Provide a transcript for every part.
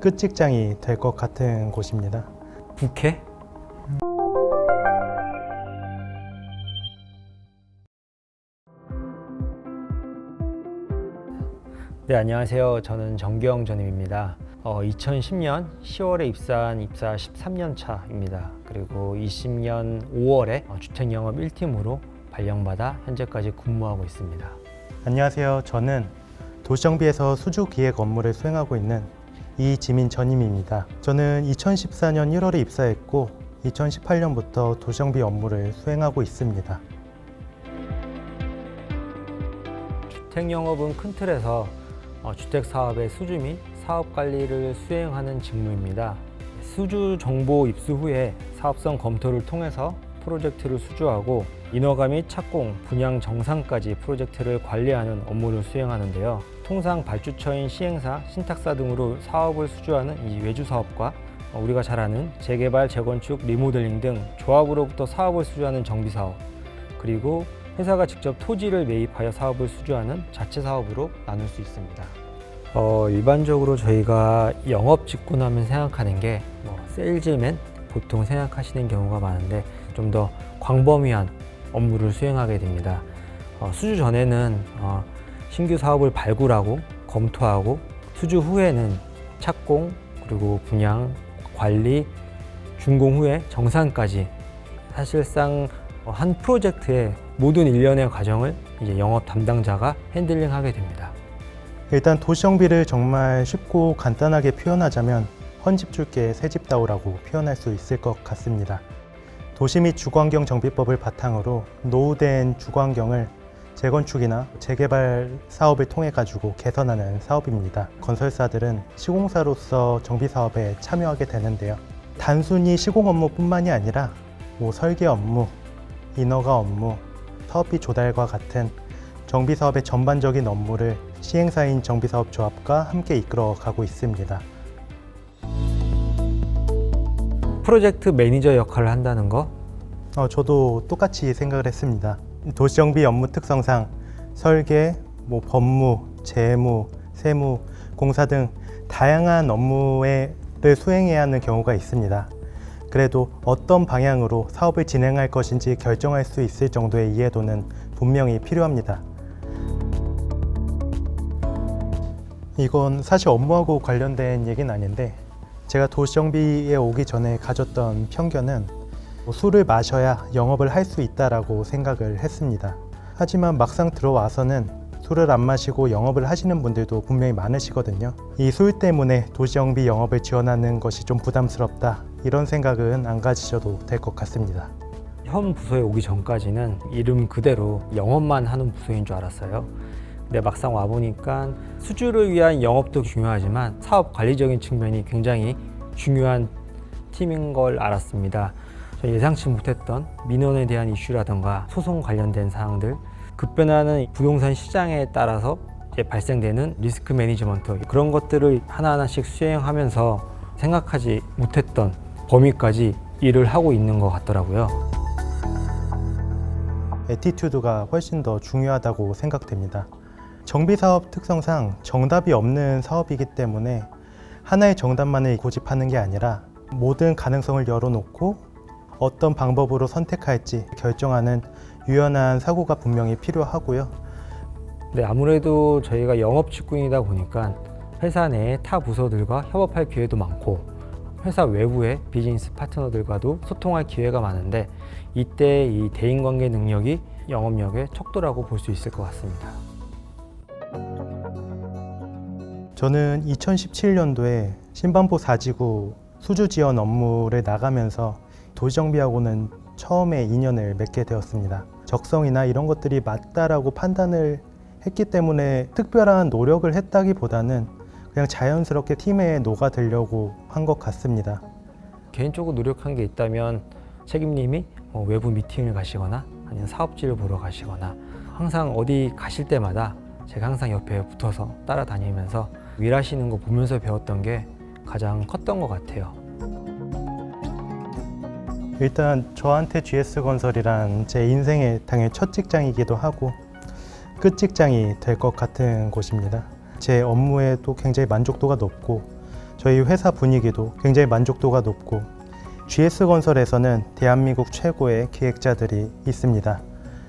끝직장이 될 것 같은 곳입니다. 부캐? 네, 안녕하세요. 저는 정경 전임입니다. 어, 2010년 10월에 입사한 입사 13년 차입니다. 그리고 20년 5월에 어, 주택 영업 1팀으로 발령받아 현재까지 근무하고 있습니다. 안녕하세요. 저는 도시정비에서 수주 기획 업무를 수행하고 있는 이지민 전임입니다. 저는 2014년 1월에 입사했고 2018년부터 도시정비 업무를 수행하고 있습니다. 주택 영업은 큰 틀에서 어, 주택 사업의 수주 및 사업 관리를 수행하는 직무입니다. 수주 정보 입수 후에 사업성 검토를 통해서 프로젝트를 수주하고 인허가 및 착공, 분양 정상까지 프로젝트를 관리하는 업무를 수행하는데요. 통상 발주처인 시행사, 신탁사 등으로 사업을 수주하는 이 외주 사업과 어, 우리가 잘 아는 재개발, 재건축, 리모델링 등 조합으로부터 사업을 수주하는 정비 사업, 그리고 회사가 직접 토지를 매입하여 사업을 수주하는 자체 사업으로 나눌 수 있습니다. 어, 일반적으로 저희가 영업 직구 나면 생각하는 게 뭐, 세일즈맨 보통 생각하시는 경우가 많은데 좀 더 광범위한 업무를 수행하게 됩니다. 어, 수주 전에는 어, 신규 사업을 발굴하고 검토하고 수주 후에는 착공 그리고 분양 관리 준공 후에 정산까지 사실상 어, 한 프로젝트의 모든 일련의 과정을 이제 영업 담당자가 핸들링하게 됩니다. 일단 도시정비를 정말 쉽고 간단하게 표현하자면 헌집 줄게 새집 다오라고 표현할 수 있을 것 같습니다. 도시 및 주거환경 정비법을 바탕으로 노후된 주거환경을 재건축이나 재개발 사업을 통해 가지고 개선하는 사업입니다. 건설사들은 시공사로서 정비 사업에 참여하게 되는데요. 단순히 시공 업무뿐만이 아니라 뭐 설계 업무, 인허가 업무, 사업비 조달과 같은 정비 사업의 전반적인 업무를 시행사인 정비사업조합과 함께 이끌어 가고 있습니다. 프로젝트 매니저 역할을 한다는 거 어, 저도 똑같이 생각을 했습니다. 도시정비 업무 특성상 설계, 뭐 법무, 재무, 세무, 공사 등 다양한 업무를 수행해야 하는 경우가 있습니다. 그래도 어떤 방향으로 사업을 진행할 것인지 결정할 수 있을 정도의 이해도는 분명히 필요합니다. 이건 사실 업무하고 관련된 얘기는 아닌데 제가 도시정비에 오기 전에 가졌던 편견은 뭐 술을 마셔야 영업을 할 수 있다라고 생각을 했습니다. 하지만 막상 들어와서는 술을 안 마시고 영업을 하시는 분들도 분명히 많으시거든요. 이 술 때문에 도시정비 영업을 지원하는 것이 좀 부담스럽다. 이런 생각은 안 가지셔도 될 것 같습니다. 현 부서에 오기 전까지는 이름 그대로 영업만 하는 부서인 줄 알았어요. 근데 막상 와 보니까 수주를 위한 영업도 중요하지만 사업 관리적인 측면이 굉장히 중요한 팀인 걸 알았습니다. 저 예상치 못했던 민원에 대한 이슈라던가 소송 관련된 사항들, 급변하는 부동산 시장에 따라서 발생되는 리스크 매니지먼트 그런 것들을 하나하나씩 수행하면서 생각하지 못했던 범위까지 일을 하고 있는 것 같더라고요. 에티튜드가 훨씬 더 중요하다고 생각됩니다. 정비 사업 특성상 정답이 없는 사업이기 때문에 하나의 정답만을 고집하는 게 아니라 모든 가능성을 열어놓고 어떤 방법으로 선택할지 결정하는 유연한 사고가 분명히 필요하고요. 네, 아무래도 저희가 영업 직군이다 보니까 회사 내의 타 부서들과 협업할 기회도 많고 회사 외부의 비즈니스 파트너들과도 소통할 기회가 많은데 이때 이 대인관계 능력이 영업력의 척도라고 볼 수 있을 것 같습니다. 저는 2017년도에 신반포 4지구 수주 지원 업무를 나가면서 도시정비하고는 처음에 인연을 맺게 되었습니다. 적성이나 이런 것들이 맞다라고 판단을 했기 때문에 특별한 노력을 했다기보다는 그냥 자연스럽게 팀에 녹아들려고 한 것 같습니다. 개인적으로 노력한 게 있다면 책임님이 뭐 외부 미팅을 가시거나 아니면 사업지를 보러 가시거나 항상 어디 가실 때마다 제가 항상 옆에 붙어서 따라다니면서 일하시는 거 보면서 배웠던 게 가장 컸던 것 같아요. 일단 저한테 GS건설이란 제 인생의 당연히 첫 직장이기도 하고 끝 직장이 될 것 같은 곳입니다. 제 업무에도 굉장히 만족도가 높고 저희 회사 분위기도 굉장히 만족도가 높고 GS건설에서는 대한민국 최고의 기획자들이 있습니다.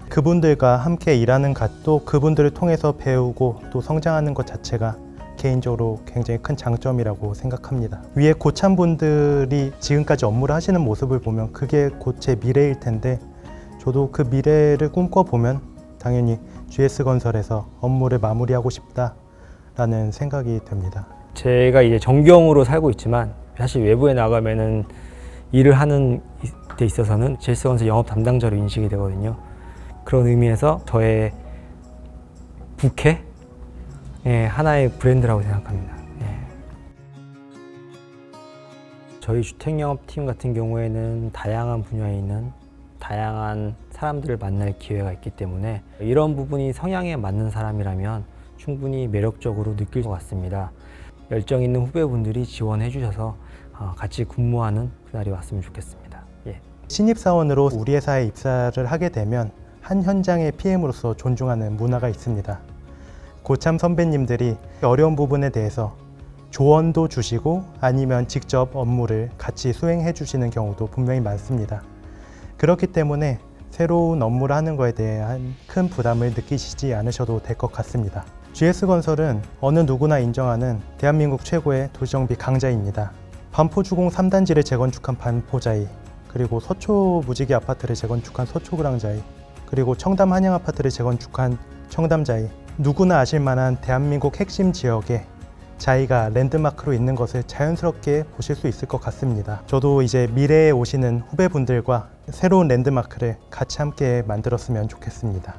그분들과 함께 일하는 갓도 그분들을 통해서 배우고 또 성장하는 것 자체가 개인적으로 굉장히 큰 장점이라고 생각합니다. 위에 고참분들이 지금까지 업무를 하시는 모습을 보면 그게 곧 제 미래일 텐데 저도 그 미래를 꿈꿔보면 당연히 GS건설에서 업무를 마무리하고 싶다라는 생각이 듭니다. 제가 이제 정경으로 살고 있지만 사실 외부에 나가면은 일을 하는 데 있어서는 제스건설 영업 담당자로 인식이 되거든요. 그런 의미에서 저의 부캐 예, 하나의 브랜드라고 생각합니다. 예. 저희 주택영업팀 같은 경우에는 다양한 분야에 있는 다양한 사람들을 만날 기회가 있기 때문에 이런 부분이 성향에 맞는 사람이라면 충분히 매력적으로 느낄 것 같습니다. 열정 있는 후배분들이 지원해 주셔서 어, 같이 근무하는 그날이 왔으면 좋겠습니다. 예. 신입사원으로 우리 회사에 입사를 하게 되면 한 현장의 PM으로서 존중하는 문화가 있습니다. 고참 선배님들이 어려운 부분에 대해서 조언도 주시고 아니면 직접 업무를 같이 수행해 주시는 경우도 분명히 많습니다. 그렇기 때문에 새로운 업무를 하는 것에 대한 큰 부담을 느끼시지 않으셔도 될 것 같습니다. GS건설은 어느 누구나 인정하는 대한민국 최고의 도시정비 강자입니다. 반포주공 3단지를 재건축한 반포자이, 그리고 서초 무지개 아파트를 재건축한 서초그랑자이, 그리고 청담 한양 아파트를 재건축한 청담자이, 누구나 아실 만한 대한민국 핵심 지역에 자이가 랜드마크로 있는 것을 자연스럽게 보실 수 있을 것 같습니다. 저도 이제 미래에 오시는 후배분들과 새로운 랜드마크를 같이 함께 만들었으면 좋겠습니다.